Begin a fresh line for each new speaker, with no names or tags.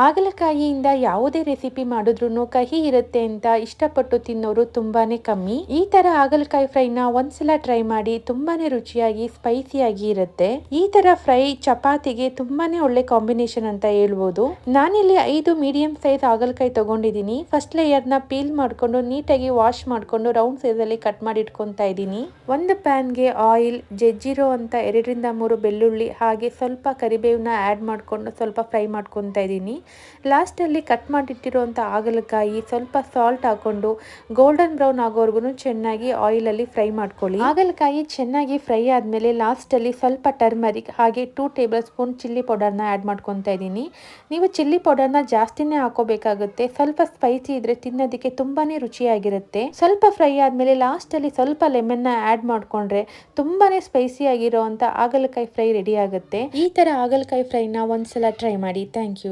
ಹಾಗಲಕಾಯಿಯಿಂದ ಯಾವುದೇ ರೆಸಿಪಿ ಮಾಡಿದ್ರು ಕಹಿ ಇರುತ್ತೆ ಅಂತ ಇಷ್ಟಪಟ್ಟು ತಿನ್ನೋರು ತುಂಬಾನೇ ಕಮ್ಮಿ. ಈ ತರ ಹಾಗಲಕಾಯಿ ಫ್ರೈನ ಒಂದ್ಸಲ ಟ್ರೈ ಮಾಡಿ ತುಂಬಾನೇ ರುಚಿಯಾಗಿ, ಸ್ಪೈಸಿಯಾಗಿ ಇರುತ್ತೆ. ಈ ತರ ಫ್ರೈ ಚಪಾತಿಗೆ ತುಂಬಾನೇ ಒಳ್ಳೆ ಕಾಂಬಿನೇಷನ್ ಅಂತ ಹೇಳ್ಬೋದು. ನಾನಿಲ್ಲಿ ಐದು ಮೀಡಿಯಂ ಸೈಜ್ ಹಾಗಲಕಾಯಿ ತಗೊಂಡಿದ್ದೀನಿ. ಫಸ್ಟ್ ಲೇಯರ್ನ ಪೀಲ್ ಮಾಡ್ಕೊಂಡು ನೀಟಾಗಿ ವಾಶ್ ಮಾಡ್ಕೊಂಡು ರೌಂಡ್ ಸೈಜ್ ಅಲ್ಲಿ ಕಟ್ ಮಾಡಿ ಇಟ್ಕೊಂತಾ ಇದ್ದೀನಿ. ಒಂದು ಪ್ಯಾನ್ಗೆ ಆಯಿಲ್ ಜಜ್ಜಿರೋ ಅಂತ ಎರಡರಿಂದ ಮೂರು ಬೆಳ್ಳುಳ್ಳಿ, ಹಾಗೆ ಸ್ವಲ್ಪ ಕರಿಬೇವನ್ನ ಆಡ್ ಮಾಡ್ಕೊಂಡು ಸ್ವಲ್ಪ ಫ್ರೈ ಮಾಡ್ಕೊತಾ ಇದ್ದೀನಿ. ಲಾಸ್ಟಲ್ಲಿ ಕಟ್ ಮಾಡಿಟ್ಟಿರುವಂಥ ಹಾಗಲಕಾಯಿ ಸ್ವಲ್ಪ ಸಾಲ್ಟ್ ಹಾಕೊಂಡು ಗೋಲ್ಡನ್ ಬ್ರೌನ್ ಆಗೋವರೆಗೂ ಚೆನ್ನಾಗಿ ಆಯಿಲಲ್ಲಿ ಫ್ರೈ ಮಾಡ್ಕೊಳ್ಳಿ. ಹಾಗಲಕಾಯಿ ಚೆನ್ನಾಗಿ ಫ್ರೈ ಆದಮೇಲೆ ಲಾಸ್ಟಲ್ಲಿ ಸ್ವಲ್ಪ ಟರ್ಮರಿಕ್ ಹಾಗೆ ಟೂ ಟೇಬಲ್ ಸ್ಪೂನ್ ಚಿಲ್ಲಿ ಪೌಡರ್ನ ಆ್ಯಡ್ ಮಾಡ್ಕೊತಾ ಇದ್ದೀನಿ. ನೀವು ಚಿಲ್ಲಿ ಪೌಡರ್ನ ಜಾಸ್ತಿನೇ ಹಾಕೋಬೇಕಾಗುತ್ತೆ. ಸ್ವಲ್ಪ ಸ್ಪೈಸಿ ಇದ್ರೆ ತಿನ್ನೋದಕ್ಕೆ ತುಂಬಾ ರುಚಿಯಾಗಿರುತ್ತೆ. ಸ್ವಲ್ಪ ಫ್ರೈ ಆದಮೇಲೆ ಲಾಸ್ಟಲ್ಲಿ ಸ್ವಲ್ಪ ಲೆಮನ್ನ ಆ್ಯಡ್ ಮಾಡ್ಕೊಂಡ್ರೆ ತುಂಬಾನೇ ಸ್ಪೈಸಿ ಆಗಿರೋವಂಥ ಆಗಲಕಾಯಿ ಫ್ರೈ ರೆಡಿ ಆಗುತ್ತೆ. ಈ ಥರ ಹಾಗಲಕಾಯಿ ಫ್ರೈನ ಒಂದ್ಸಲ ಟ್ರೈ ಮಾಡಿ. Thank you